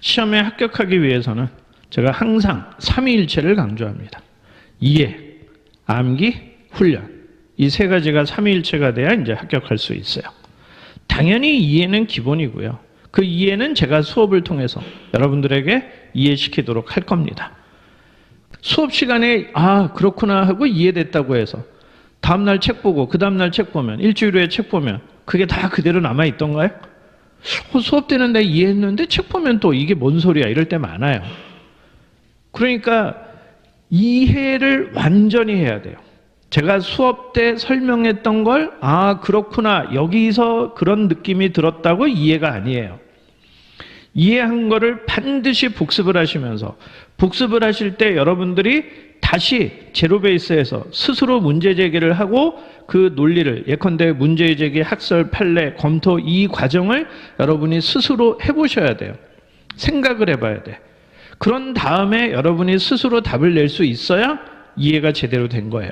시험에 합격하기 위해서는 제가 항상 삼위일체를 강조합니다. 이해, 암기, 훈련. 이 세 가지가 삼위일체가 돼야 이제 합격할 수 있어요. 당연히 이해는 기본이고요. 그 이해는 제가 수업을 통해서 여러분들에게 이해시키도록 할 겁니다. 수업 시간에 아 그렇구나 하고 이해됐다고 해서 다음 날 책 보고 그 다음 날 책 보면 일주일 후에 책 보면 그게 다 그대로 남아 있던가요? 어, 수업 때는 내가 이해했는데 책 보면 또 이게 뭔 소리야 이럴 때 많아요. 그러니까 이해를 완전히 해야 돼요. 제가 수업 때 설명했던 걸, 아, 그렇구나. 여기서 그런 느낌이 들었다고 이해가 아니에요. 이해한 거를 반드시 복습을 하시면서, 복습을 하실 때 여러분들이 다시 제로 베이스에서 스스로 문제 제기를 하고 그 논리를 예컨대 문제 제기, 학설, 판례, 검토 이 과정을 여러분이 스스로 해보셔야 돼요. 생각을 해봐야 돼. 그런 다음에 여러분이 스스로 답을 낼 수 있어야 이해가 제대로 된 거예요.